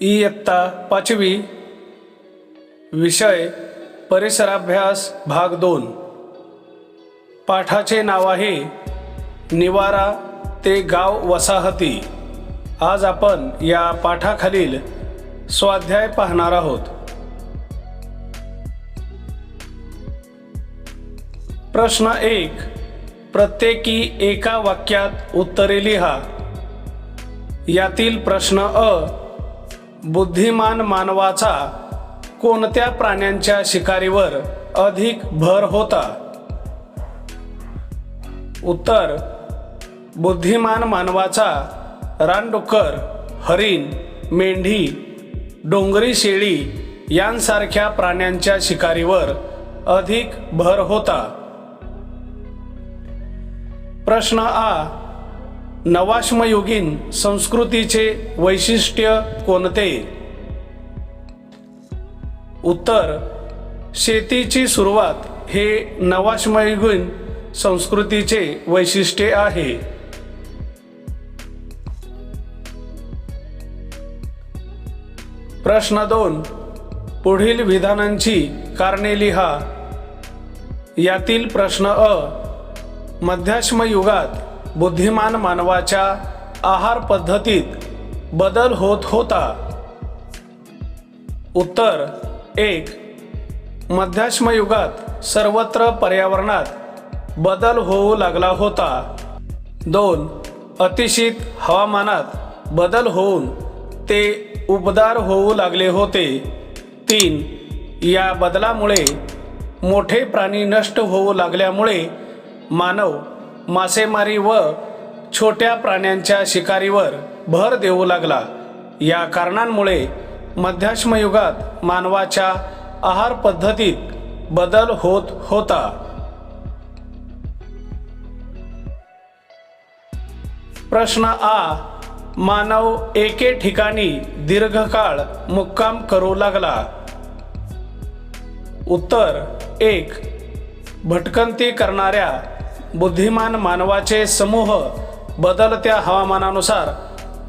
इयत्ता पाचवी विषय परिसराभ्यास भाग दोन. पाठाचे नाव आहे निवारा ते गाव वसाहती. आज आपण या पाठाखालील स्वाध्याय पाहणार आहोत. प्रश्न एक प्रत्येकी एका वाक्यात उत्तरे लिहा. यातील प्रश्न अ बुद्धिमान मानवाचा कोणत्या प्राण्यांच्या शिकारीवर अधिक भर होता? उत्तर बुद्धिमान मानवाचा रानडुक्कर हरिण मेंढी डोंगरी शेळी यांसारख्या प्राण्यांच्या शिकारीवर अधिक भर होता. प्रश्न आ नवाश्मयुगीन संस्कृतीचे वैशिष्ट्य कोणते? उत्तर शेतीची सुरुवात हे नवाश्मयुगीन संस्कृतीचे वैशिष्ट्य आहे. प्रश्न दोन पुढील विधानांची कारणे लिहा. यातील प्रश्न अ मध्याश्म युगात बुद्धिमान मानवाच्या आहार पद्धतीत बदल होत होता. उत्तर एक. मध्याश्म युगात सर्वत्र पर्यावरणात बदल होऊ लागला होता. दोन. अतिशीत हवामानात बदल होऊन ते उबदार होऊ लागले होते. तीन. या बदलामुळे मोठे प्राणी नष्ट होऊ लागल्यामुळे मानव मासेमारी व छोट्या प्राण्यांच्या शिकारीवर भर देऊ लागला. या कारणांमुळे मध्याश्मयुगात मानवाच्या आहार पद्धतीत बदल होत होता. प्रश्न आ मानव एके ठिकाणी दीर्घकाळ मुक्काम करू लागला. उत्तर एक भटकंती करणाऱ्या बुद्धिमान मानवाचे समूह बदलत्या हवामानानुसार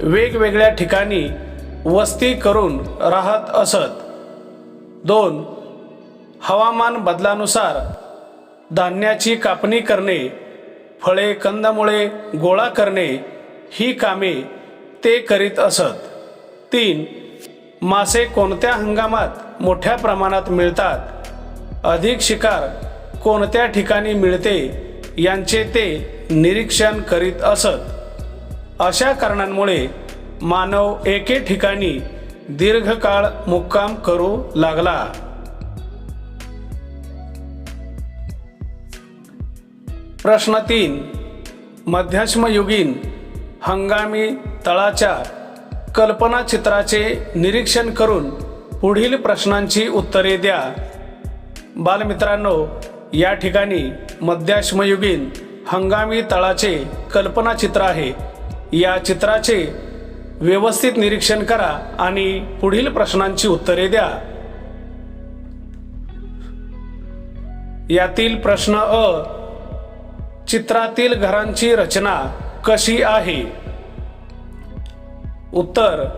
वेगवेगळ्या ठिकाणी वस्ती करून राहत असत. दोन हवामान बदलानुसार धान्याची कापणी करणे फळे कंदमुळे गोळा करणे ही कामे ते करीत असत. तीन मासे कोणत्या हंगामात मोठ्या प्रमाणात मिळतात? अधिक शिकार कोणत्या ठिकाणी मिळते? यांचे ते निरीक्षण करीत असत. अशा कारणांमुळे मानव एके ठिकाणी दीर्घकाळ मुक्काम करू लागला. प्रश्न तीन. मध्यश्मयुगीन हंगामी तळाच्या कल्पनाचित्राचे निरीक्षण करून पुढील प्रश्नांची उत्तरे द्या. बालमित्रांनो या ठिकाणी मध्याश्मयुगीन हंगामी तळाचे कल्पनाचित्र आहे. या चित्राचे व्यवस्थित निरीक्षण करा आणि पुढील प्रश्नांची उत्तरे द्या. यातील प्रश्न अ चित्रातील घरांची रचना कशी आहे? उत्तर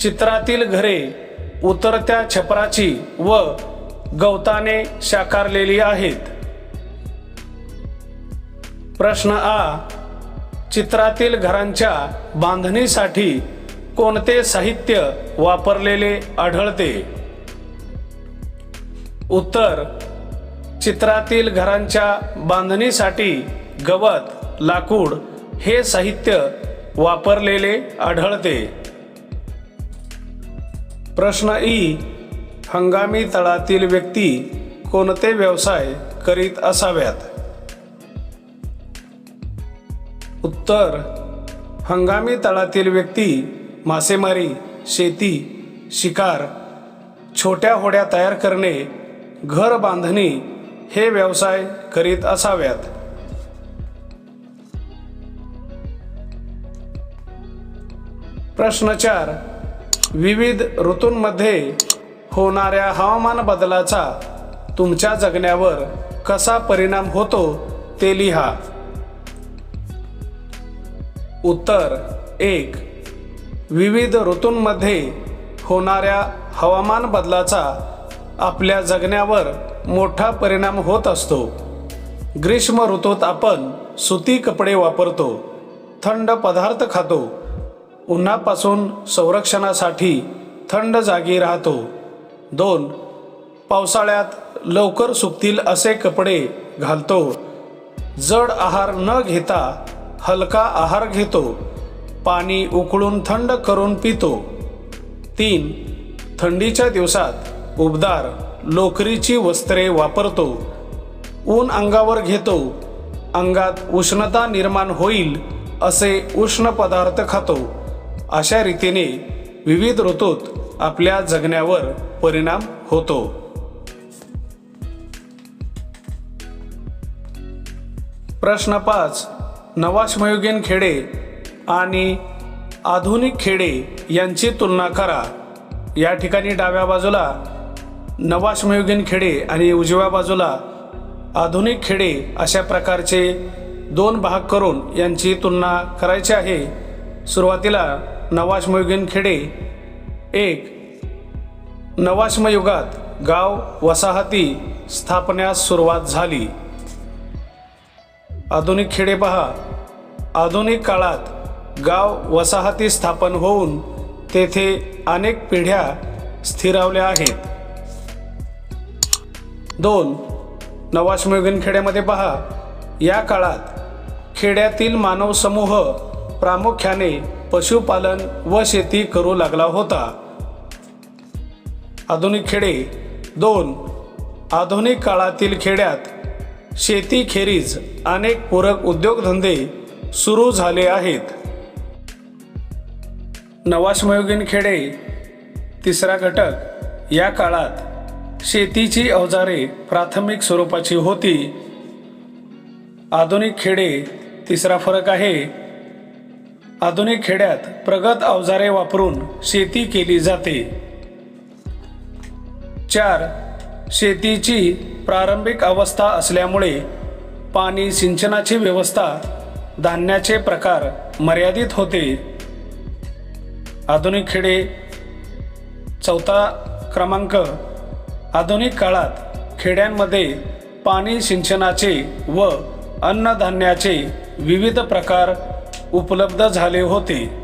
चित्रातील घरे उतरत्या छपराची व गवताने शाकारलेली आहेत. प्रश्न आ चित्रातील घरांच्या बांधणीसाठी कोणते साहित्य वापरलेले आढळते? उत्तर चित्रातील घरांच्या बांधणीसाठी गवत लाकूड हे साहित्य वापरलेले आढळते. प्रश्न ई हंगामी तळातील व्यक्ती कोणते व्यवसाय करीत असाव्यात? उत्तर हंगामी तळातील व्यक्ती मासेमारी शेती शिकार छोट्या होड्या तयार करणे घर बांधणी हे व्यवसाय करीत असाव्यात. प्रश्न चार विविध ऋतूंमध्ये होणाऱ्या हवामान बदलाचा तुमच्या जगण्यावर कसा परिणाम होतो ते लिहा. उत्तर एक. विविध ऋतूंमध्ये होणाऱ्या हवामान बदलाचा आपल्या जगण्यावर मोठा परिणाम होत असतो. ग्रीष्म ऋतूत आपण सुती कपडे वापरतो थंड पदार्थ खातो उन्हापासून संरक्षणासाठी थंड जागी राहतो. दोन पावसाळ्यात लवकर सुकतील असे कपडे घालतो. जड आहार न घेता हलका आहार घेतो. पाणी उकळून थंड करून पितो. तीन थंडीच्या दिवसात उबदार लोकरीची वस्त्रे वापरतो. ऊन अंगावर घेतो. अंगात उष्णता निर्माण होईल असे उष्ण पदार्थ खातो. अशा रीतीने विविध ऋतूत आपल्या जगण्यावर परिणाम होतो. प्रश्न पाच. नवाश्मयुगीन खेडे आणि आधुनिक खेडे यांची तुलना करा. या ठिकाणी डाव्या बाजूला नवाश्मयुगीन खेडे आणि उजव्या बाजूला आधुनिक खेडे अशा प्रकारचे दोन भाग करून यांची तुलना करायची आहे. सुरुवातीला नवाश्मयुगीन खेडे एक नवाश्मयुगात गाव वसाहती स्थापण्यास सुरुवात झाली. आधुनिक खेडे पहा. आधुनिक काळात गाव वसाहती स्थापन होऊन तेथे अनेक पिढ्या स्थिरावल्या आहेत. दोन नवाश्मयुगीन खेड्यामध्ये पहा. या काळात खेड्यातील मानव समूह प्रामुख्याने पशुपालन व शेती करू लागला होता. आधुनिक खेडे. दोन आधुनिक काळातील खेड्यात शेतीखेरीज अनेक पूरक उद्योगधंदे सुरू झाले आहेत. नवाश्मयुगीन खेडे तिसरा घटक. या काळात शेतीची अवजारे प्राथमिक स्वरूपाची होती. आधुनिक खेडे तिसरा फरक आहे. आधुनिक खेड्यात प्रगत अवजारे वापरून शेती केली जाते. चार शेतीची प्रारंभिक अवस्था असल्यामुळे पाणी सिंचनाची व्यवस्था धान्याचे प्रकार मर्यादित होते. आधुनिक खेडे चौथा क्रमांक. आधुनिक काळात खेड्यांमध्ये पाणी सिंचनाचे व अन्नधान्याचे विविध प्रकार उपलब्ध झाले होते.